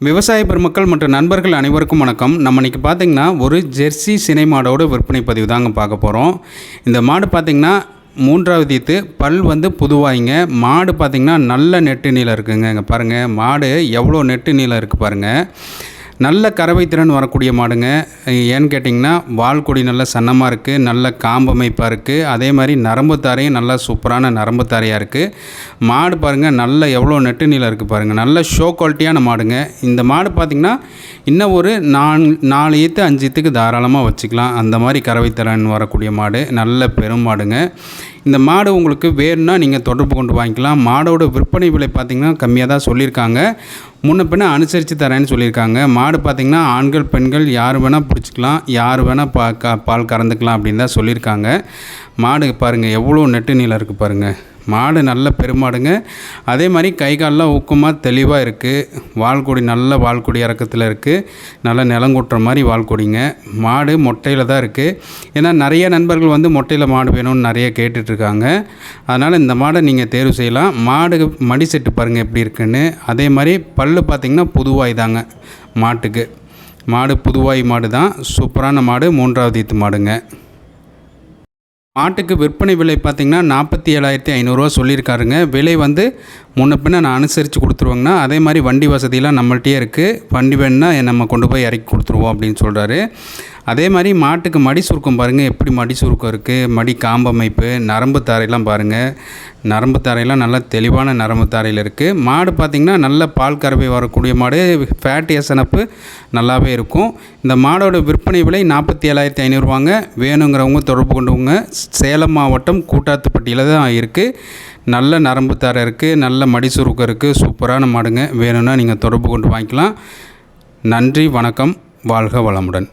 விவசாய பெருமக்கள் மற்றும் நண்பர்கள் அனைவருக்கும் வணக்கம். நம்ம இன்றைக்கி பார்த்தீங்கன்னா ஒரு ஜெர்சி சினை மாடோட விற்பனை பதிவு தாங்க பார்க்க போகிறோம் இந்த மாடு பார்த்திங்கன்னா மூன்றாவது ஈத்து பல் வந்து புதுவாய்ங்க. மாடு பார்த்திங்கன்னா நல்ல நெட்டு நீளம் இருக்குங்க. இங்கே பாருங்கள் மாடு எவ்வளோ நெட்டு நீளம் இருக்குது பாருங்கள் நல்ல கறவை திறன் வரக்கூடிய மாடுங்க. ஏன்னு கேட்டிங்கன்னா வால்கொடி நல்ல சன்னமாக இருக்குது நல்ல காம்பமைப்பாக இருக்குது அதே மாதிரி நரம்பு தாரையும் நல்லா சூப்பரான நரம்பு தாரையாக இருக்குது மாடு பாருங்கள் நல்ல எவ்வளோ நெட்டு நீளம் இருக்குது பாருங்கள் நல்ல ஷோ குவாலிட்டியான மாடுங்க. இந்த மாடு பார்த்திங்கன்னா இன்னும் ஒரு நான் நாலு ஈத்து அஞ்சு ஈத்துக்கு தாராளமாக வச்சுக்கலாம். அந்த மாதிரி கறவை திறன் வரக்கூடிய மாடு நல்ல பெரும் மாடுங்க. இந்த மாடு உங்களுக்கு வேணும்னா நீங்கள் தொடர்பு கொண்டு வாங்கிக்கலாம். மாடோட விற்பனை விலை பார்த்திங்கன்னா கம்மியாக தான் சொல்லியிருக்காங்க. முன்ன பின்ன அனுசரித்து தரேன்னு சொல்லியிருக்காங்க. மாடு பார்த்திங்கன்னா ஆண்கள் பெண்கள் யார் வேணால் பிடிச்சிக்கலாம். யார் வேணால் பா க பால் கறந்துக்கலாம் அப்படின்னு தான் சொல்லியிருக்காங்க. மாடு பாருங்கள் எவ்வளோ நெட்டு நீளம் இருக்குது பாருங்கள் மாடு நல்ல பெருமாடுங்க. அதே மாதிரி கை கால்லாம் ஊக்கமாக தெளிவாக இருக்குது வால்கொடி நல்ல வால்கொடி இறக்கத்தில் இருக்குது நல்ல நிலங்கொட்டுற மாதிரி வால்கொடிங்க. மாடு மொட்டையில் தான் இருக்குது ஏன்னா நிறைய நண்பர்கள் வந்து மொட்டையில் மாடு வேணும்னு நிறைய கேட்டுட்ருக்காங்க. அதனால் இந்த மாடை நீங்கள் தேர்வு செய்யலாம். மாடு மடி செட்டு பாருங்கள் எப்படி இருக்குன்னு. அதே மாதிரி பல்லு பார்த்திங்கன்னா புதுவாய் தாங்க மாட்டுக்கு. மாடு புதுவாய் மாடு தான். சூப்பரான மாடு. மூன்றாவது ஈத்து மாடுங்க. மாட்டுக்கு விற்பனை விலை பார்த்திங்கன்னா நாற்பத்தி ஏழாயிரத்தி ஐநூறுரூவா சொல்லியிருக்காருங்க. விலை வந்து முன்ன பின்ன நான் அனுசரித்து கொடுத்துருவோங்கண்ணா. அதே மாதிரி வண்டி வசதியெலாம் நம்மள்கிட்டயே இருக்குது வண்டி வேணுன்னா நம்ம கொண்டு போய் இறக்கி கொடுத்துருவோம் அப்படின்னு சொல்கிறாரு அதே மாதிரி மாட்டுக்கு மடி சுருக்கம் பாருங்கள் எப்படி மடி சுருக்கம் இருக்குது மடி காம்பமைப்பு நரம்பு தாரையெல்லாம் பாருங்கள் நரம்பு தாரையெல்லாம் நல்லா தெளிவான நரம்பு தாரையில் இருக்குது மாடு பார்த்திங்கன்னா நல்ல பால் கறவை வரக்கூடிய மாடு. ஃபேட் எசனப்பு நல்லாவே இருக்கும். இந்த மாடோட விற்பனை விலை நாற்பத்தி ஏழாயிரத்தி ஐநூறுவாங்க வேணுங்கிறவங்க தொடர்பு கொண்டவங்க சேலம் மாவட்டம் கூட்டாத்துப்பட்டியில் தான் இருக்குது நல்ல நரம்பு தாரை இருக்குது நல்ல மடி சுருக்கம் இருக்குது சூப்பரான மாடுங்க. வேணும்னா நீங்கள் தொடர்பு கொண்டு வாங்கிக்கலாம். நன்றி வணக்கம். வாழ்க வளமுடன்.